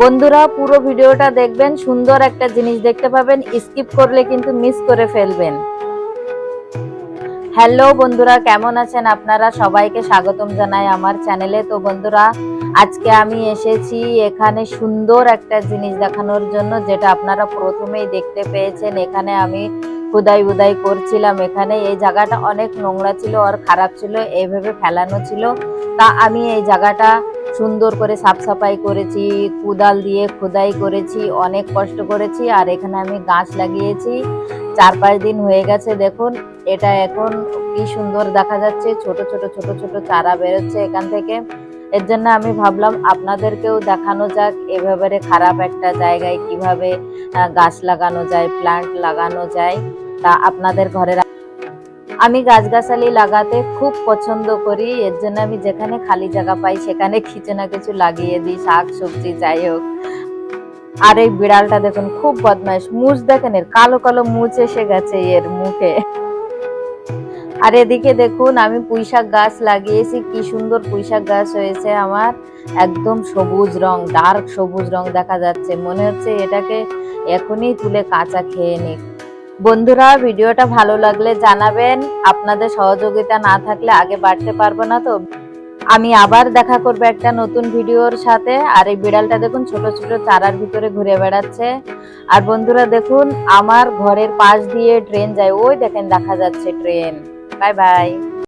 বন্ধুরা, পুরো ভিডিওটা দেখবেন, সুন্দর একটা জিনিস দেখতে পাবেন, স্কিপ করলে কিন্তু মিস করে ফেলবেন। হ্যালো বন্ধুরা, কেমন আছেন আপনারা? সবাইকে স্বাগতম জানাই আমার চ্যানেলে তো বন্ধুরা, আজকে আমি এসেছি এখানে সুন্দর একটা জিনিস দেখানোর জন্য, যেটা আপনারা প্রথমেই দেখতে পেয়েছেন। এখানে আমি খুদাই উদাই করছিলাম এখানে। এই জায়গাটা অনেক নোংরা ছিল আর খারাপ ছিল এইভাবে ফেলানো ছিল। তা আমি এই জায়গাটা সুন্দর করে সাফ সাফাই করেছি, কুদাল দিয়ে খোদাই করেছি, অনেক কষ্ট করেছি আর এখানে আমি গাছ লাগিয়েছি। চার পাঁচ দিন হয়ে গেছে দেখুন, এটা এখন কি সুন্দর দেখা যাচ্ছে। ছোট ছোট ছোট ছোট চারা বেরোচ্ছে এখান থেকে। এর জন্য আমি ভাবলাম আপনাদেরকেও দেখানো যাক, এভাবে খারাপ একটা জায়গায় কীভাবে গাছ লাগানো যায় প্লান্ট লাগানো যায়। তা আপনাদের ঘরে আমি গাছগাছালি লাগাতে খুব পছন্দ করি, এর জন্য আমি যেখানে খালি জায়গা পাই সেখানে কিছু না কিছু লাগিয়ে দিই, শাক সবজি যাই হোক। আর এই বিড়ালটা দেখুন খুব বদমাইশ, মুছ দেখেন এর, কালো কালো মুছ এসে গেছে এর মুখে। আর এদিকে দেখুন আমি পুঁইশাক গাছ লাগিয়েছি, কি সুন্দর পুঁইশাক গাছ হয়েছে আমার, একদম সবুজ রং ডার্ক সবুজ রং দেখা যাচ্ছে। মনে হচ্ছে এটাকে এখনই তুলে কাঁচা খেয়ে নিক। বন্ধুরা, ভিডিওটা ভালো লাগলে জানাবেন। আপনাদের সহযোগিতা না থাকলে আগে বাড়তে পারব না তো। আমি আবার দেখা করব একটা নতুন ভিডিওর সাথে। আর এই বিড়ালটা দেখুন, ছোট ছোট চারার ভিতরে ঘুরে বেড়াচ্ছে। আর বন্ধুরা, দেখুন, আমার ঘরের পাশ দিয়ে ট্রেন যায়। ওই দেখেন, দেখা যাচ্ছে ট্রেন বাই বাই